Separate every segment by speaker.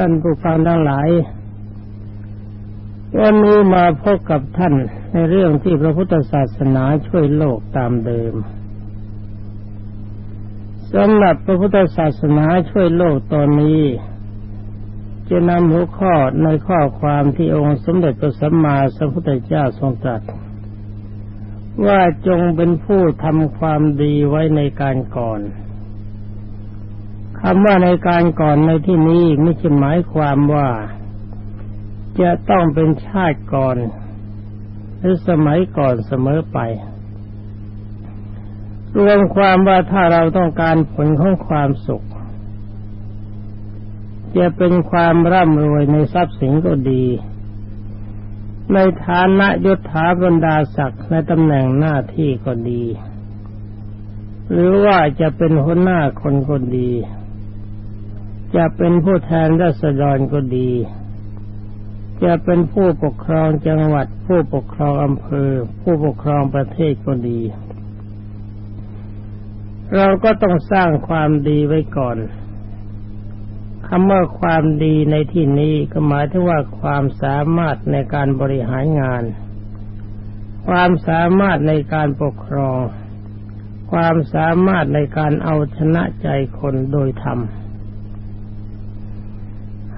Speaker 1: ท่านผู้ฟังทั้งหลาย วันนี้มาพบกับท่านในเรื่องที่พระพุทธศาสนาช่วยโลกตามเดิมสำหรับพระพุทธศาสนาช่วยโลกตอนนี้ จะนำหัวข้อในข้อความที่องค์สมเด็จพระสัมมาสัมพุทธเจ้าทรงตรัสว่าจงเป็นผู้ทำความดีไว้ในการก่อน คำว่าในการก่อนในที่นี้ไม่ใช่หมายความว่า จะต้องเป็นชาติก่อน หรือสมัยก่อนเสมอไป รวมความว่าถ้าเราต้องการผลของความสุข จะเป็นความร่ำรวยในทรัพย์สินก็ดี ในฐานะยศถาบรรดาศักดิ์ในตำแหน่งหน้าที่ก็ดีหรือว่าจะเป็นหัวหน้าคนก็ดี จะเป็นผู้แทนรัษฎรก็ดี จะเป็นผู้ปกครองจังหวัด ผู้ปกครองอำเภอ ผู้ปกครองประเทศก็ดี เราก็ต้องสร้างความดีไว้ก่อนคำว่าความดีในที่นี้ก็หมายถึงว่าความสามารถในการบริหารงาน ความสามารถในการปกครอง ความสามารถในการเอาชนะใจคนโดยธรรม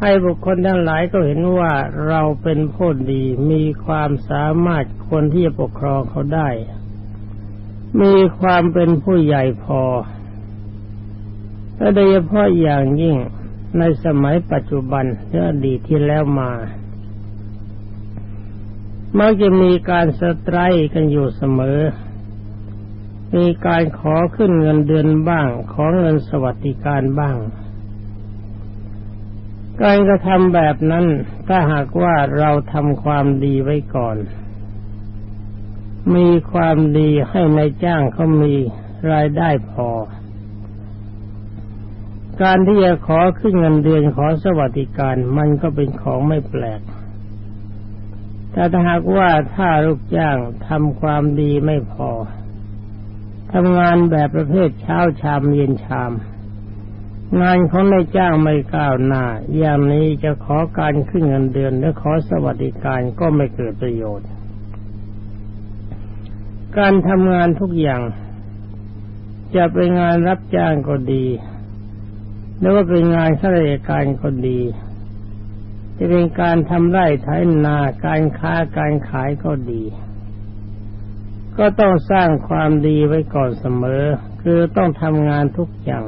Speaker 1: ให้บุคคลทั้งหลายก็เห็นว่าเราเป็นผู้ดีมีความสามารถคนที่จะปกครองเขาได้ มีความเป็นผู้ใหญ่พอและโดยเฉพาะอย่างยิ่งในสมัยปัจจุบันหรืออดีที่แล้วมามักจะมีการสตรายกันอยู่เสมอ มีการขอขึ้นเงินเดือนบ้าง ขอเงินสวัสดิการบ้าง การกระทำแบบนั้นถ้าหากว่าเราทำความดีไว้ก่อน มีความดีให้ในจ้างเขามีรายได้พอ การที่จะขอขึ้นเงินเดือนขอสวัสดิการมันก็เป็นของไม่แปลก แต่ถ้าหากว่าถ้าลูกจ้างทำความดีไม่พอทำงานแบบประเภทเช้าชามเย็นชาม งานของนายจ้างไม่ก้าวหน้า อย่างนี้จะขอการขึ้นเงินเดือนและขอสวัสดิการก็ไม่เกิดประโยชน์ การทำงานทุกอย่าง จะเป็นงานรับจ้างก็ดีหรือว่าเป็นงานข้าราชการก็ดี จะเป็นการทำไร่ไถนา การค้าการขายก็ดี ก็ต้องสร้างความดีไว้ก่อนเสมอ คือต้องทำงานทุกอย่าง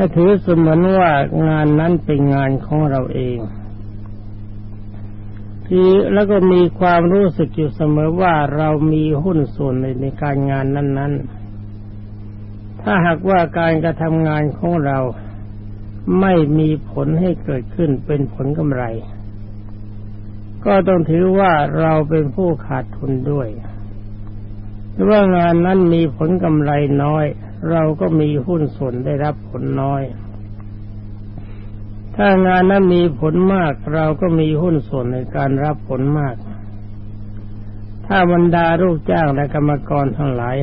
Speaker 1: ให้ถือเสมือนว่างานนั้นเป็นงานของเราเองทีแล้วก็มีความรู้สึกอยู่เสมอว่าเรามีหุ้นส่วนในในการงานนั้น ๆ ถ้าหากว่าการกระทำงานของเราไม่มีผลให้เกิดขึ้นเป็นผลกำไร ก็ต้องถือว่าเราเป็นผู้ขาดทุนด้วยหรือว่างานนั้นมีผลกำไรน้อย เราก็มีหุ้นส่วนได้รับผลน้อย ถ้างานนั้นมีผลมาก เราก็มีหุ้นส่วนในการรับผลมาก ถ้าบรรดาลูกจ้างและกรรมกรทั้งหลาย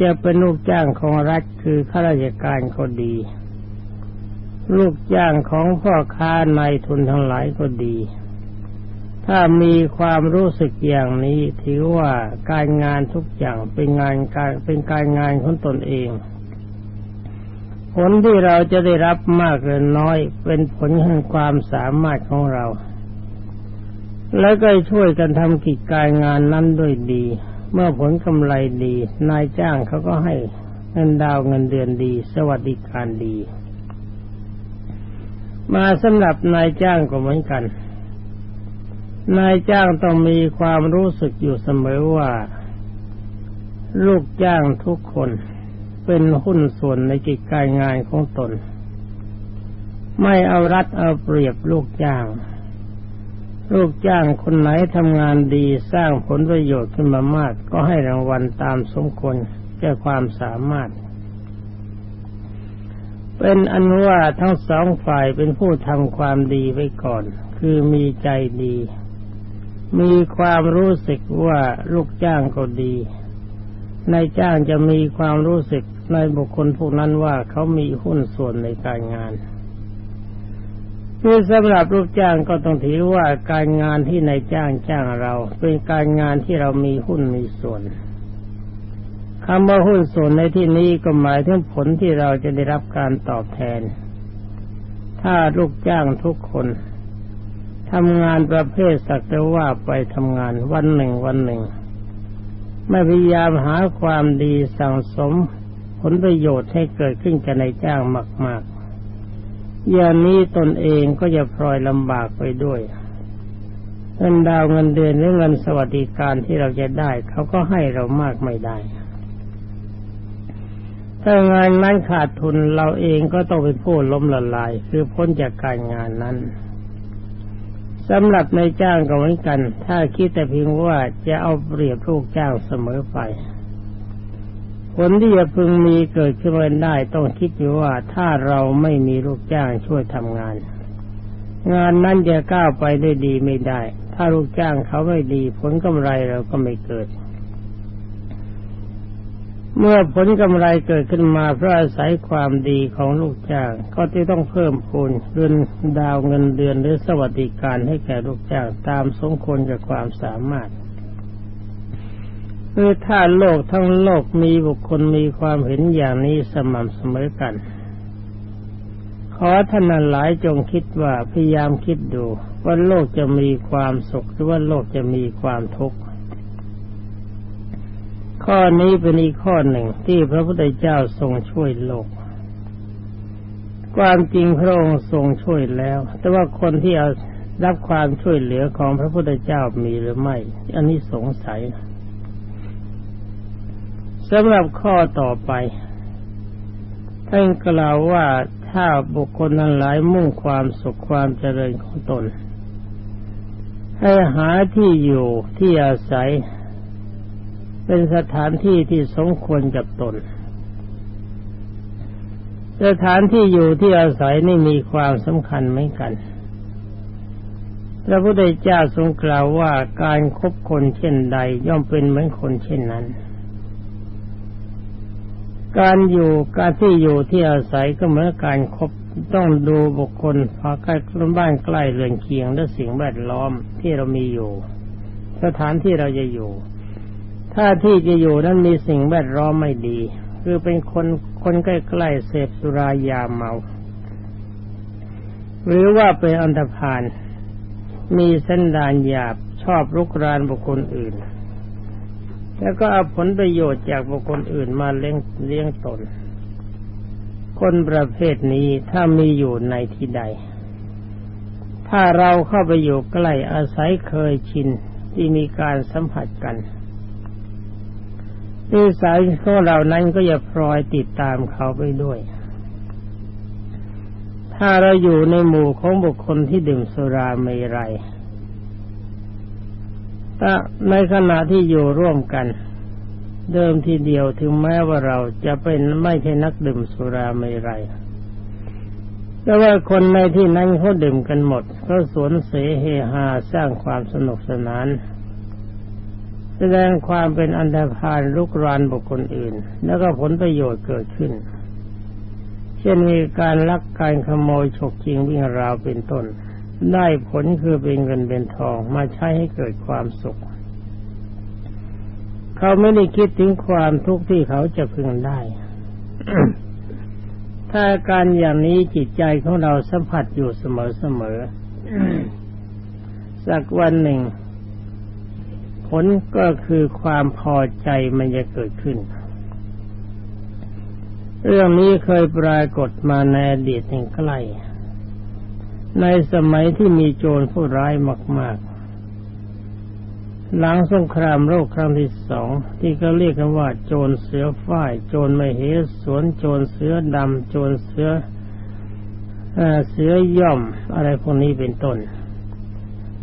Speaker 1: จะเป็นลูกจ้างของรัฐคือข้าราชการก็ดี ลูกจ้างของพ่อค้านายทุนทั้งหลายก็ดี ถ้ามีความรู้สึกอย่างนี้ถือว่าการงานทุกอย่างเป็นงานการเป็นการงานของตนเอง ผลที่เราจะได้รับมากหรือน้อย เป็นผลแห่งความสามารถของเรา แล้วก็ช่วยกันทำกิจการงานนั้นด้วยดี เมื่อผลกำไรดี นายจ้างเขาก็ให้เงินดาวเงินเดือนดี สวัสดิการดี มาสำหรับนายจ้างก็เหมือนกัน นายจ้างต้องมีความรู้สึกอยู่เสมอว่า ลูกจ้างทุกคนเป็นหุ้นส่วนในกิจการงานของตน ไม่เอารัดเอาเปรียบลูกจ้าง ลูกจ้างคนไหนทำงานดีสร้างผลประโยชน์ขึ้นมามาก ก็ให้รางวัลตามสมควรแก่ความสามารถ เป็นอันว่าทั้งสองฝ่ายเป็นผู้ทำความดีไว้ก่อน คือมีใจดี มีความรู้สึกว่าลูกจ้างก็ดีนายจ้างจะมีความรู้สึกในบุคคลพวกนั้นว่าเขามีหุ้นส่วนในการงานคือสำหรับลูกจ้างก็ต้องถือว่าการงานที่นายจ้างจ้างเรา เป็นการงานที่เรามีหุ้นมีส่วนคำว่าหุ้นส่วนในที่นี้ก็หมายถึงผลที่เราจะได้รับการตอบแทน ถ้าลูกจ้างทุกคน ทำงานประเภทสักแต่ว่าไปทำงานวันหนึ่งวันหนึ่ง ไม่พยายามหาความดีสั่งสม ผลประโยชน์ให้เกิดขึ้นกับนายจ้างมาก ๆ อย่างนี้ตนเองก็จะพลอยลำบากไปด้วยเงินดาวเงินเดือนหรือเงินสวัสดิการที่เราจะได้ เขาก็ให้เรามากไม่ได้ถ้างานนั้นขาดทุนเราเองก็ต้องเป็นผู้ล้มละลาย คือพ้นจากการงานนั้น สำหรับในจ้างก็เหมือนกัน ถ้าคิดแต่เพียงว่าจะเอาเปรียบลูกจ้างเสมอไป ผลที่จะพึงมีเกิดขึ้นมาได้ต้องคิดอยู่ว่าถ้าเราไม่มีลูกจ้างช่วยทำงาน งานนั้นจะก้าวไปได้ดีไม่ได้ ถ้าลูกจ้างเขาไม่ดี ผลกำไรเราก็ไม่เกิด เมื่อผลกำไรเกิดขึ้นมาเพราะอาศัยความดีของลูกจ้าง ก็จะต้องเพิ่มพูนเงินดาวเงินเดือนหรือสวัสดิการให้แก่ลูกจ้างตามสมควรกับความสามารถคือถ้าโลกทั้งโลกมีบุคคลมีความเห็นอย่างนี้สม่ำเสมอกัน ขอท่านหลายจงคิดว่าพยายามคิดดู ว่าโลกจะมีความสุขหรือว่าโลกจะมีความทุกข์ ข้อนี้เป็นอีกข้อหนึ่งที่พระพุทธเจ้าทรงช่วยโลก ความจริงพระองค์ทรงช่วยแล้ว แต่ว่าคนที่เอารับความช่วยเหลือของพระพุทธเจ้ามีหรือไม่ อันนี้สงสัยสำหรับข้อต่อไปท่านกล่าวว่าถ้าบุคคลนั้นหลายมุ่งความสุขความเจริญของตน ให้หาที่อยู่ที่อาศัย เป็นสถานที่ที่สมควรกับตน สถานที่อยู่ที่อาศัยนี่มีความสำคัญเหมือนกัน พระพุทธเจ้าทรงกล่าวว่าการครบคนเช่นใดย่อมเป็นเหมือนคนเช่นนั้น การอยู่การที่อยู่ที่อาศัยก็เหมือนการครบต้องดูบุคคลพาใกล้บ้านใกล้เรือนเคียงและสิ่งแวดล้อมที่เรามีอยู่ สถานที่เราจะอยู่ ถ้าที่จะอยู่นั้นมีสิ่งแวดล้อมไม่ดี คือเป็นคนคนใกล้ๆเสพสุรายาเมา หรือว่าเป็นอันธพาลมีเส้นดานหยาบชอบรุกรานบุคคลอื่น แล้วก็เอาผลประโยชน์จากบุคคลอื่นมาเลี้ยงเลี้ยงตน คนประเภทนี้ถ้ามีอยู่ในที่ใด ถ้าเราเข้าไปอยู่ใกล้อาศัยเคยชินที่มีการสัมผัสกัน นิสัยของเรานั้นก็จะพลอยติดตามเขาไปด้วย ถ้าเราอยู่ในหมู่ของบุคคลที่ดื่มสุราเมรัยถ้าในขณะที่อยู่ร่วมกัน เดิมทีเดียวถึงแม้ว่าเราจะเป็นไม่ใช่นักดื่มสุราเมรัยแต่ว่าคนในที่นั้นเขาดื่มกันหมดเขาสวนเสเฮฮาสร้างความสนุกสนาน สดงความเป็นอันธพาลลุกรานบุคคลอื่น แล้วก็ผลประโยชน์เกิดขึ้น เช่นมีการลักการขโมยฉกจริงวิ่งราวเป็นต้น ได้ผลคือเป็นเงินเป็นทองมาใช้ให้เกิดความสุข เขาไม่ได้คิดถึงความทุกข์ที่เขาจะพึงได้ ถ้าการอย่างนี้จิตใจของเราสัมผัสอยู่เสมอๆสักวันหนึ่ง ลก็คือความพอใจมันจะเกิดขึ้น เรื่องนี้เคยปรากฏมาในอดีตแห่างใกล้ ในสมัยที่มีโจรผู้ร้ายมาก ๆ หลังสงครามโลกครั้งที่สองที่เขาเรียกกันว่า โจรเสือฝ้าย โจรไม่เหสวน โจรเสือดำโจรเสือเสือย่อมอะไรพวกนี้เป็นต้น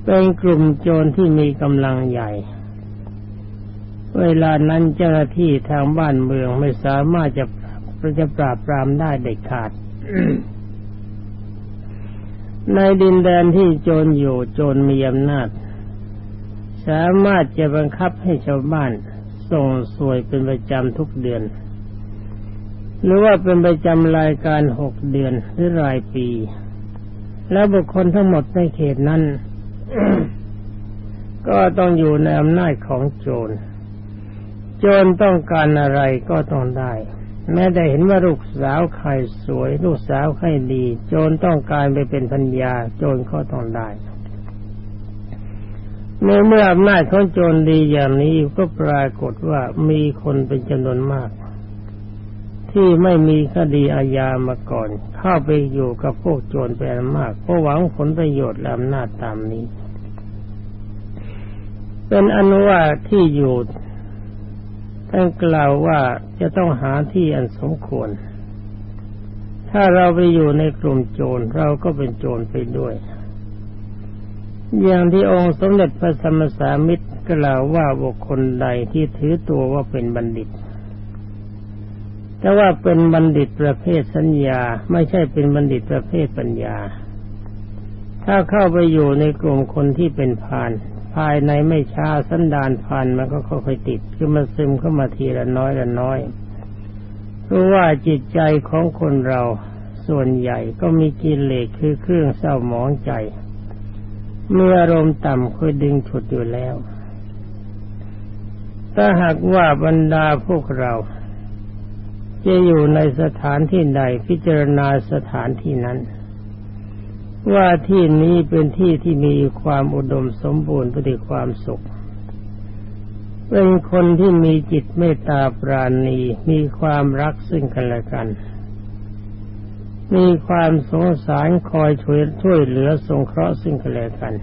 Speaker 1: เป็นกลุ่มโจรที่มีกำลังใหญ่ เวลานั้นเจ้าหน้าที่ทางบ้านเมืองไม่สามารถจะจะปราบปรามได้เด็ดขาด ในดินแดนที่โจรอยู่โจรมีอำนาจ สามารถจะบังคับให้ชาวบ้านส่งสวยเป็นประจำทุกเดือน หรือว่าเป็นประจำรายการหกเดือนหรือรายปี แล้วบุคคลทั้งหมดในเขตนั้น ก็ต้องอยู่ในอำนาจของโจร จรต้องการอะไรก็ต้องได้ แม้ได้เห็นว่าลูกสาวใครสวย ลูกสาวใครดี โจรต้องการไปเป็นพัญญา โจรก็ต้องได้เมื่อเมื่ออำนาจของโจรดีอย่างนี้ก็ปรากฏว่ามีคนเป็นจำนวนมาก ที่ไม่มีคดีอาญามาก่อน เข้าไปอยู่กับพวกโจรเป็นมากเพราะหวังผลประโยชน์และอำนาจตามนี้ เป็นอนุว่าที่อยู่ ท่านกล่าวว่าจะต้องหาที่อันสมควร ถ้าเราไปอยู่ในกลุ่มโจรเราก็เป็นโจรไปด้วย อย่างที่องค์สมเด็จพระสัมมาสัมพุทธกล่าวว่าบุคคลใดที่ถือตัวว่าเป็นบัณฑิต แต่ว่าเป็นบัณฑิตประเภทสัญญา ไม่ใช่เป็นบัณฑิตประเภทปัญญา ถ้าเข้าไปอยู่ในกลุ่มคนที่เป็นพาน ภายในไม่ช้าสันดานพานมันก็ค่อยๆติด คือมันซึมเข้ามาทีละน้อยละน้อยเพราะว่าจิตใจของคนเราส่วนใหญ่ก็มีกิเลสคือเครื่องเศร้าหมองใจ เมื่ออารมณ์ต่ำค่อยดึงฉุดอยู่แล้ว ถ้าหากว่าบรรดาพวกเรา จะอยู่ในสถานที่ใดพิจารณาสถานที่นั้น ว่าที่นี้เป็นที่ที่มีความอุดมสมบูรณ์ไปด้วยความสุข เป็นคนที่มีจิตเมตตาปราณีมีความรักซึ่งกันและกัน มีความสงสารคอยช่วยช่วยเหลือสงเคราะห์ซึ่งกันและกัน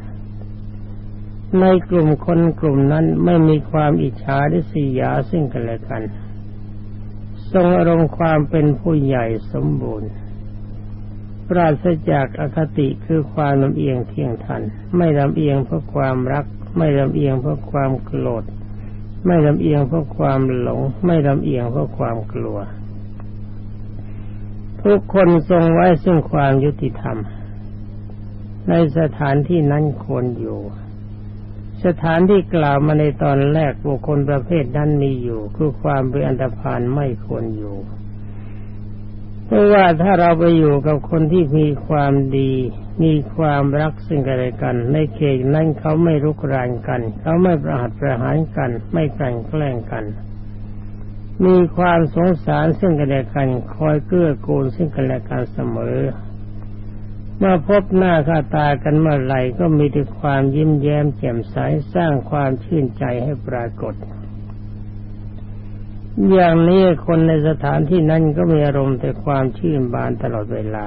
Speaker 1: ในกลุ่มคนกลุ่มนั้นไม่มีความอิจฉาริษยาซึ่งกันและกัน ทรงอารมณ์ความเป็นผู้ใหญ่สมบูรณ์ ปราศจากอคติคือความลำเอียงเที่ยงทัน ไม่ลำเอียงเพราะความรัก ไม่ลำเอียงเพราะความโกรธ ไม่ลำเอียงเพราะความหลง ไม่ลำเอียงเพราะความกลัว ทุกคนทรงไว้ซึ่งความยุติธรรม ในสถานที่นั้นควรอยู่ สถานที่กล่าวมาในตอนแรกบุคคลประเภทนั้นมีอยู่ คือความเป็นอันตรพานไม่ควรอยู่ เพราะว่าถ้าเราไปอยู่กับคนที่มีความดี มีความรักซึ่งกันและกัน ในเขตนั้นเขาไม่รุกรานกัน เขาไม่ประหัตประหารกัน ไม่กลั่นแกล้งกัน มีความสงสารซึ่งกันและกัน คอยเกื้อกูลซึ่งกันและกันเสมอ เมื่อพบหน้าค่าตากันเมื่อไหร่ก็มีแต่ความยิ้มแย้มแจ่มใสสร้างความชื่นใจให้ปรากฏ อย่างนี้คนในสถานที่นั้นก็มีอารมณ์แต่ความชื่นบานตลอดเวลา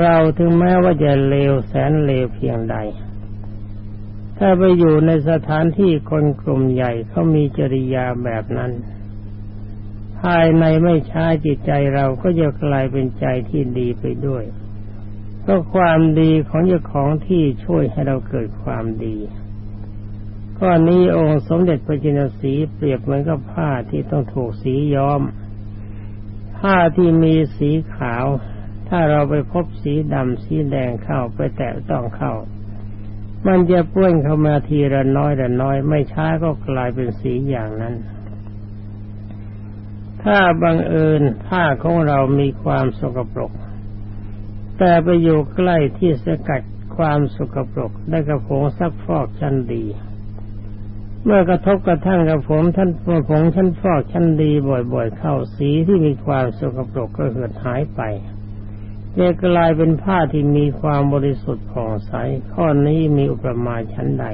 Speaker 1: เราถึงแม้ว่าจะเลวแสนเลวเพียงใด ถ้าไปอยู่ในสถานที่คนกลุ่มใหญ่เขามีจริยาแบบนั้น ภายในไม่ช้าจิตใจเราก็จะกลายเป็นใจที่ดีไปด้วยเพราะความดีของเจ้าของที่ช่วยให้เราเกิดความดี ก้อนนี้องค์สมเด็จพระจินสีเปรียบเหมือนกับผ้าที่ต้องถูกสีย้อม ผ้าที่มีสีขาว ถ้าเราไปพบสีดำสีแดงเข้าไปแตะต้องเข้า มันจะป้วนเข้ามาทีละน้อยละน้อย ไม่ช้าก็กลายเป็นสีอย่างนั้นถ้าบังเอิญผ้าของเรามีความสกปรก แต่ไปอยู่ใกล้ที่สกัดความสกปรกได้กระผงซักฟอกชั้นดี เมื่อกระทบกระทั่งกับผมท่านผงชั้นฟอกชั้นดีบ่อยๆ เข้าสีที่มีความสกปรกก็เหือดหายไปจะกลายเป็นผ้าที่มีความบริสุทธิ์ผ่องใส ข้อนี้มีอุปมาชั้นใด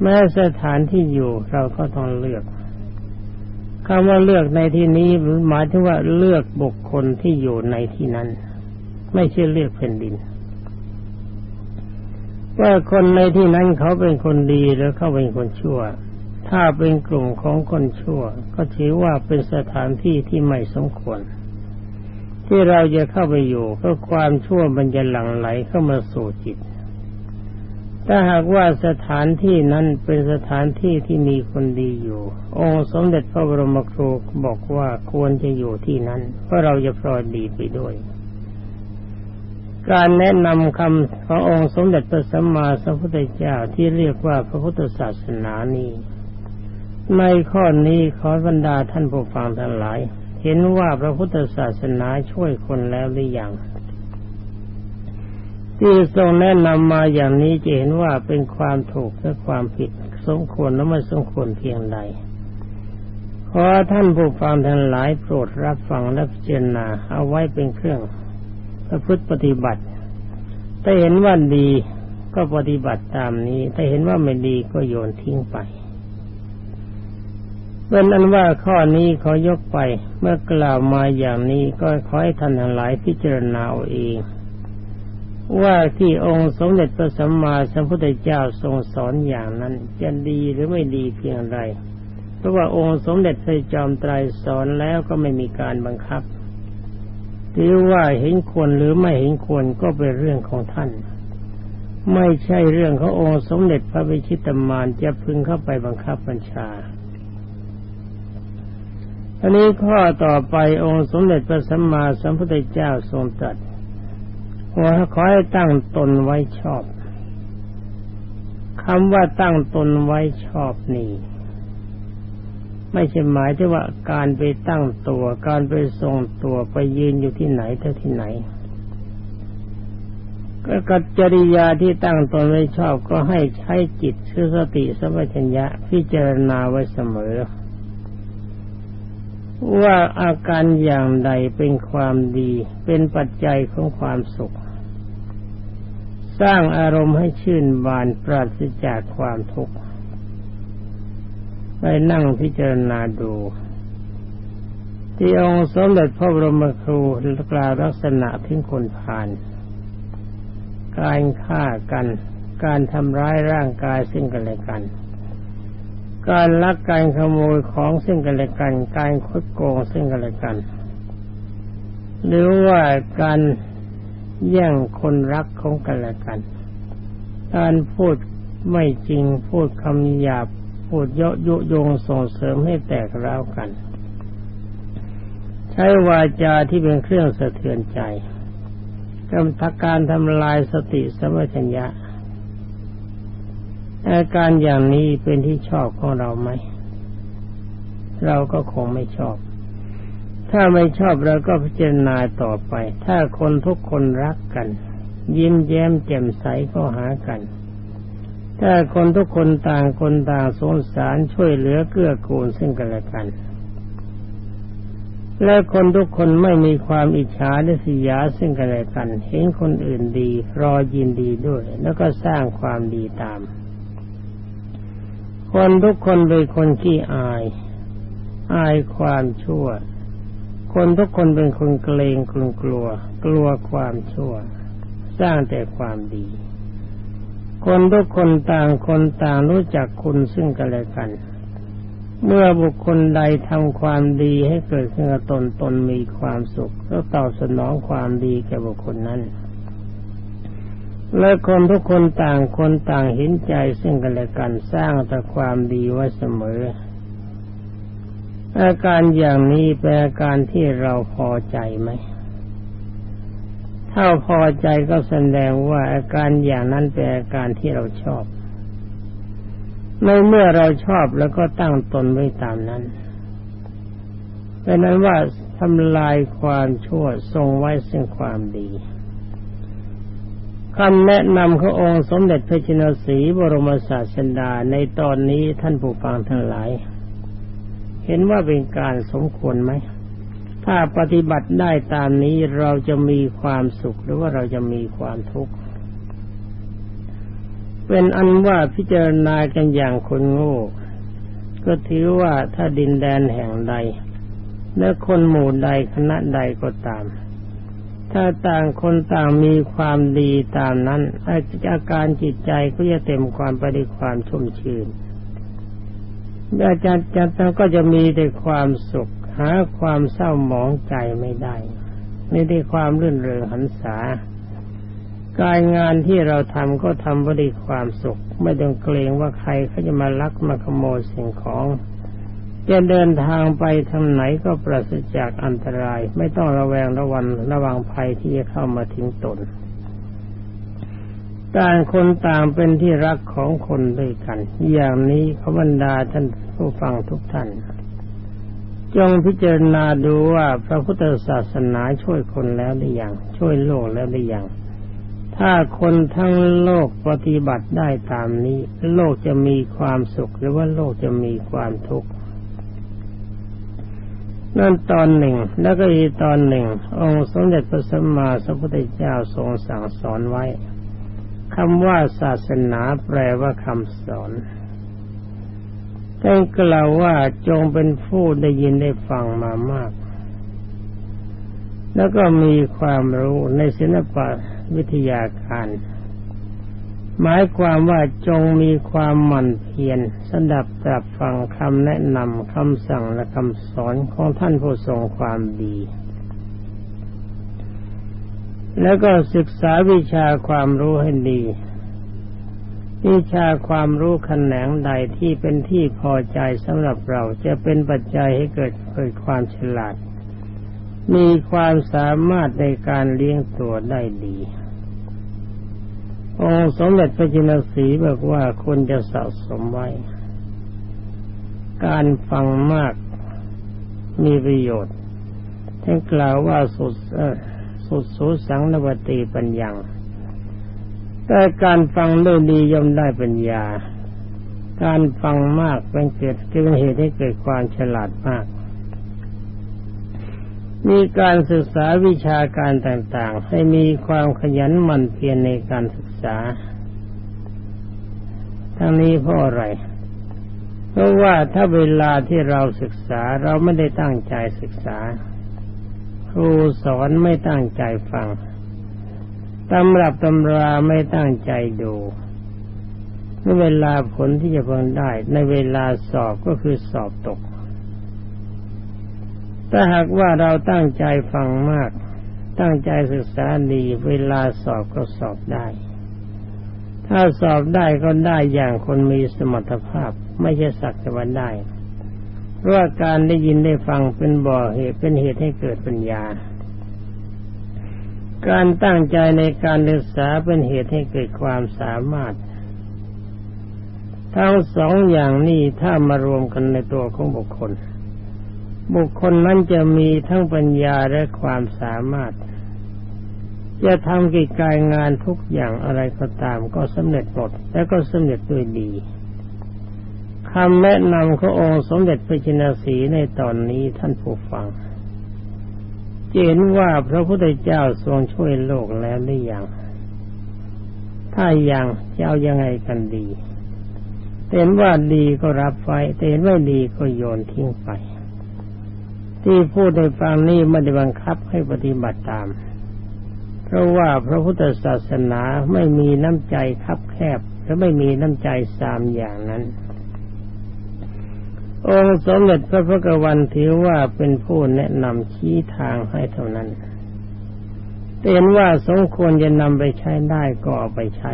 Speaker 1: แม้สถานที่อยู่เราก็ต้องเลือกคำว่าเลือกในที่นี้หมายถึงว่าเลือกบุคคลที่อยู่ในที่นั้น ไม่ใช่เลือกแผ่นดิน ว่าคนในที่นั้นเขาเป็นคนดีหรือเขาเป็นคนชั่ว ถ้าเป็นกลุ่มของคนชั่ว ก็ถือว่าเป็นสถานที่ที่ไม่สมควร ที่เราจะเข้าไปอยู่ก็ความชั่วมันจะหลั่งไหลเข้ามาสู่จิต ถ้าหากว่าสถานที่นั้นเป็นสถานที่ที่มีคนดีอยู่ องค์สมเด็จพระบรมครูบอกว่าควรจะอยู่ที่นั้น เพราะเราจะพลอยดีไปด้วย การแนะนำคำขององค์สมเด็จพระสัมมาสัมพุทธเจ้าที่เรียกว่าพระพุทธศาสนานี้ ในข้อนี้ขอบรรดาท่านผู้ฟังทั้งหลาย เห็นว่าพระพุทธศาสนาช่วยคนแล้วหรือยังที่ทรงแนะนำมาอย่างนี้จะเห็นว่าเป็นความถูกและความผิดสมควรและไม่สมควรเพียงใดขอท่านผู้ฟังทั้งหลายโปรดรับฟังและพิจารณาเอาไว้เป็นเครื่อง ประพฤติปฏิบัติ ถ้าเห็นว่าดีก็ปฏิบัติตามนี้ ถ้าเห็นว่าไม่ดีก็โยนทิ้งไปเป็นนั้นว่าข้อนี้ขอยกไป เมื่อกล่าวมาอย่างนี้ก็ขอให้ท่านทั้งหลายพิจารณาเอาเอง ว่าที่องค์สมเด็จพระสัมมาสัมพุทธเจ้าทรงสอนอย่างนั้นจะดีหรือไม่ดีเพียงไร เพราะว่าองค์สมเด็จพระจอมไตรสอนแล้วก็ไม่มีการบังคับ หรือว่าเห็นควรหรือไม่เห็นควรก็เป็นเรื่องของท่าน ไม่ใช่เรื่องขององค์สมเด็จพระวิชิตมารจะพึงเข้าไปบังคับบัญชาอันนี้ข้อต่อไปองค์สมเด็จพระสัมมาสัมพุทธเจ้าทรงตรัสว่าขอให้ตั้งตนไว้ชอบคำว่าตั้งตนไว้ชอบนี่ ไม่ใช่หมายถึงว่าการไปตั้งตัว การไปทรงตัวไปยืนอยู่ที่ไหนเท่าที่ไหนก็กัจจริยาที่ตั้งตนไว้ชอบก็ให้ใช้จิตคือสติสัมปชัญญะพิจารณาไว้เสมอ ว่าอาการอย่างใดเป็นความดี เป็นปัจจัยของความสุข สร้างอารมณ์ให้ชื่นบานปราศจากความทุกข์ ไปนั่งพิจารณาดู ที่องค์สมเด็จพระบรมครูกล่าวลักษณะถึงคนผ่าน การฆ่ากัน การทำร้ายร่างกายซึ่งกันและกัน การลักการขโมยของซึ่งกันและกัน การคดโกงซึ่งกันและกัน หรือว่าการแย่งคนรักของกันและกัน การพูดไม่จริงพูดคำหยาบ พูดเยาะยุยงส่งเสริมให้แตกร้าวกัน ใช้วาจาที่เป็นเครื่องสะเทือนใจกำทักการทำลายสติสมัชัญญะอาการอย่างนี้เป็นที่ชอบของเราไหม เราก็คงไม่ชอบ ถ้าไม่ชอบเราก็พิจารณาต่อไป ถ้าคนทุกคนรักกัน ยิ้มแย้มแจ่มใสก็หากัน ถ้าคนทุกคนต่างคนต่างสงสารช่วยเหลือเกื้อกูลซึ่งกันและกัน และคนทุกคนไม่มีความอิจฉาและสียาซึ่งกันและกัน เห็นคนอื่นดี รอยินดีด้วย แล้วก็สร้างความดีตาม คนทุกคนเป็นคนขี้อาย อายความชั่ว คนทุกคนเป็นคนเกรงกลัวกลัวกลัวความชั่ว สร้างแต่ความดี คนทุกคนต่างคนต่างรู้จักคุณซึ่งกันและกัน เมื่อบุคคลใดทำความดีให้เกิดขึ้นกับตนตนมีความสุขแล้วตอบสนองความดีแก่บุคคลนั้น และคนทุกคนต่างคนต่างเห็นใจซึ่งกันและกันสร้างแต่ความดีไว้เสมอ อาการอย่างนี้เป็นอาการที่เราพอใจไหม ถ้าพอใจก็แสดงว่าอาการอย่างนั้นเป็นอาการที่เราชอบในเมื่อเราชอบแล้วก็ตั้งตนไว้ตามนั้นเป็นนั้นว่าทำลายความชั่วทรงไว้ซึ่งความดีคำแนะนำขององค์สมเด็จพระจินสีบรมศาสดาในตอนนี้ท่านผู้ฟังทั้งหลาย เห็นว่าเป็นการสมควรไหม ถ้าปฏิบัติได้ตามนี้เราจะมีความสุขหรือว่าเราจะมีความทุกข์ เป็นอันว่าพิจารณากันอย่างคนโง่ ก็ถือว่าถ้าดินแดนแห่งใด และคนหมู่ใดคณะใดก็ตาม ถ้าต่างคนต่างมีความดีตามนั้นอาการจิตใจก็จะเต็มความไปด้วยความชุ่มชื่นอาจารย์จันทร์ก็จะมีแต่ความสุข หาความเศร้าหมองใจไม่ได้ ไม่ได้ความรื่นเริงหันษาการงานที่เราทำก็ทำไปด้วยความสุข ไม่ต้องเกรงว่าใครเขาจะมาลักมาขโมยสิ่งของ จะเดินทางไปทางไหนก็ปราศจากอันตราย ไม่ต้องระแวงระวังระวังภัยที่จะเข้ามาถึงตนต่างคนต่างเป็นที่รักของคนด้วยกัน อย่างนี้ขบรรดาท่านผู้ฟังทุกท่าน จงพิจารณาดูว่าพระพุทธศาสนาช่วยคนแล้วหรือยังช่วยโลกแล้วหรือยังถ้าคนทั้งโลกปฏิบัติได้ตามนี้ โลกจะมีความสุขหรือว่าโลกจะมีความทุกข์นั่นตอนหนึ่ง แล้วก็อีกตอนหนึ่ง องค์สมเด็จพระสัมมาสัมพุทธเจ้าทรงสั่งสอนไว้คำว่าศาสนาแปลว่าคำสอน ท่านกล่าวว่าจงเป็นผู้ได้ยินได้ฟังมามาก แล้วก็มีความรู้ในศิลปะวิทยาการ หมายความว่าจงมีความหมั่นเพียรสดับตรับฟังคำแนะนำคำสั่งและคำสอนของท่านผู้ทรงความดีแล้วก็ศึกษาวิชาความรู้ให้ดี วิชาความรู้ขแขนงใดที่เป็นที่พอใจสำหรับเราจะเป็นปัจจัยให้เกิดเกิดความฉลาด มีความสามารถในการเลี้ยงตัวได้ดี องค์สมเด็จพระจินสีบอกว่าคนจะสะสมไว้ การฟังมากมีประโยชน์ท่านกล่าวว่าสุดสุดสูสังนวตีปัญญา แต่การฟังด้วยดีย่อมได้ปัญญา การฟังมากเป็นเกิดเป็นเหตุให้เกิดความฉลาดมาก มีการศึกษาวิชาการต่างๆ ให้มีความขยันหมั่นเพียรในการศึกษา ทั้งนี้เพราะอะไร เพราะว่าถ้าเวลาที่เราศึกษาเราไม่ได้ตั้งใจศึกษา ครูสอนไม่ตั้งใจฟัง ตำรับตำราไม่ตั้งใจดูเวลาผลที่จะเพิ่งได้ ในเวลาสอบก็คือสอบตก ถ้าหากว่าเราตั้งใจฟังมาก ตั้งใจศึกษาดี เวลาสอบก็สอบได้ ถ้าสอบได้ก็ได้อย่างคนมีสมรรถภาพ ไม่ใช่สักแต่ว่าได้ เพราะการได้ยินได้ฟังเป็นบ่อเหตุเป็นเหตุให้เกิดปัญญา การตั้งใจในการศึกษาเป็นเหตุให้เกิดความสามารถ ทั้งสองอย่างนี้ถ้ามารวมกันในตัวของบุคคล บุคคลนั้นจะมีทั้งปัญญาและความสามารถ จะทำกิจการงานทุกอย่างอะไรก็ตามก็สำเร็จหมดและก็สำเร็จด้วยดีคำแนะนำขององค์สมเด็จพระจินสีในตอนนี้ท่านผู้ฟัง เห็นว่าพระพุทธเจ้าทรงช่วยโลกแล้วหรือยัง ถ้ายังจะเอายังไงกันดีเห็นว่าดีก็รับไว้เห็นว่าดีก็โยนทิ้งไป ที่พูดในฟังนี้ไม่ได้บังคับให้ปฏิบัติตาม เพราะว่าพระพุทธศาสนาไม่มีน้ำใจคับแคบและไม่มีน้ำใจสามอย่างนั้น องค์สมเด็จพระพุทธวันถือว่าเป็นผู้แนะนำชี้ทางให้เท่านั้นเห็นว่าสมควรจะนำไปใช้ได้ก็เอาไปใช้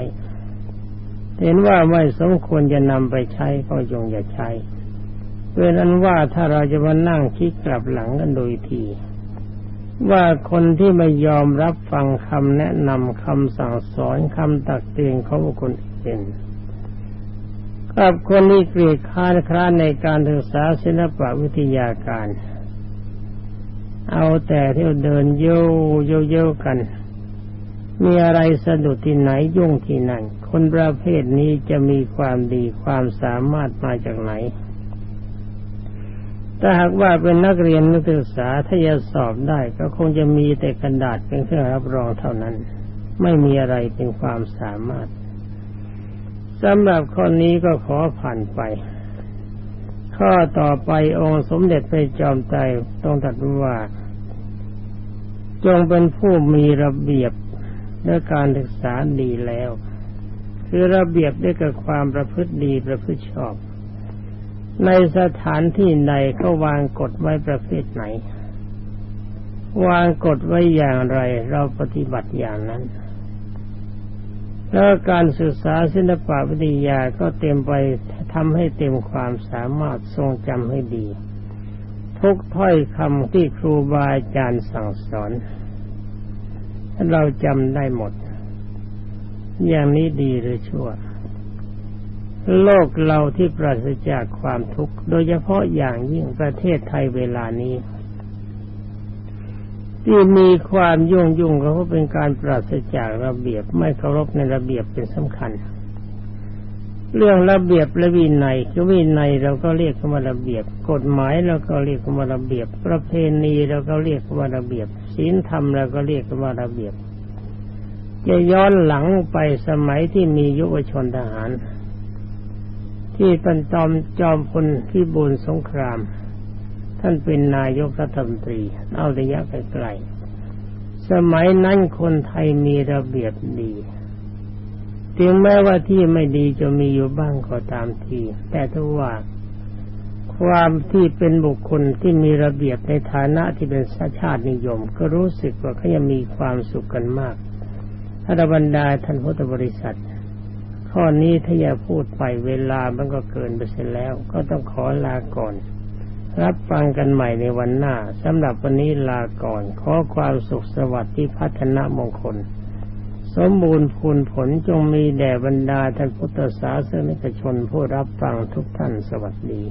Speaker 1: เห็นว่าไม่สมควรจะนำไปใช้ก็ยงอย่าใช้เพราะนั้นว่าถ้าเราจะมานั่งคิดกลับหลังกันโดยที ว่าคนที่ไม่ยอมรับฟังคำแนะนำคำสั่งสอนคำตักเตือนของบุคคลอื่น กับคนที่เกลียดค้านคร้านในการศึกษาศิลปะวิทยาการ เอาแต่เที่ยวเดินโยโยโยกัน มีอะไรสะดุดที่ไหนยุ่งที่นั่น คนประเภทนี้จะมีความดีความสามารถมาจากไหน ถ้าหากว่าเป็นนักเรียนนักศึกษาถ้าจะสอบได้ก็คงจะมีแต่กระดาษเป็นเครื่องรับรองเท่านั้น ไม่มีอะไรเป็นความสามารถ สำหรับข้อนี้ก็ขอผ่านไป ข้อต่อไปองค์สมเด็จพระจอมไตรต้องตัดว่า จงเป็นผู้มีระเบียบและการศึกษาดีแล้ว คือระเบียบด้วยกับความประพฤติดีประพฤติชอบ ในสถานที่ใดเขาวางกฎไว้ประเภทไหน วางกฎไว้อย่างไรเราปฏิบัติอย่างนั้น แล้วการศึกษาศิลปะวิทยาก็เต็มไปทำให้เต็มความสามารถทรงจำให้ดี ทุกถ้อยคำที่ครูบาอาจารย์สั่งสอนเราจำได้หมด อย่างนี้ดีหรือชั่ว โลกเราที่ปราศจากความทุกข์ โดยเฉพาะอย่างยิ่งประเทศไทยเวลานี้ ที่มีความยุ่งยุ่งก็เพราะเป็นการปราศจากระเบียบไม่เคารพในระเบียบเป็นสำคัญ เรื่องระเบียบและวินัยก็วินัยเราก็เรียกว่าระเบียบ กฎหมายเราก็เรียกว่าระเบียบ ประเพณีเราก็เรียกว่าระเบียบศีลธรรมเราก็เรียกว่าระเบียบ จะย้อนหลังไปสมัยที่มียุวชนทหาร ที่เป็นจอมจอมพลที่บุญสงคราม ท่านเป็นนายกรัฐมนตรีเอาระยะไกลๆสมัยนั้นคนไทยมีระเบียบดีถึงแม้ว่าที่ไม่ดีจะมีอยู่บ้างก็ตามที แต่ถ้าว่า ความที่เป็นบุคคลที่มีระเบียบในฐานะที่เป็นชาตินิยม ก็รู้สึกว่าเขายังมีความสุขกันมากถ้าบรรดาท่านพุทธบริษัท ข้อนี้ถ้าอย่าพูดไปเวลามันก็เกินไปเสียแล้ว ก็ต้องขอลาก่อน รับฟังกันใหม่ในวันหน้าสำหรับวันนี้ลาก่อน ขอความสุขสวัสดิ์ที่พัฒนามงคล สมบูรณ์พูนผลจงมีแด่บรรดาท่านพุทธศาสนิกชนผู้รับฟังทุกท่านสวัสดี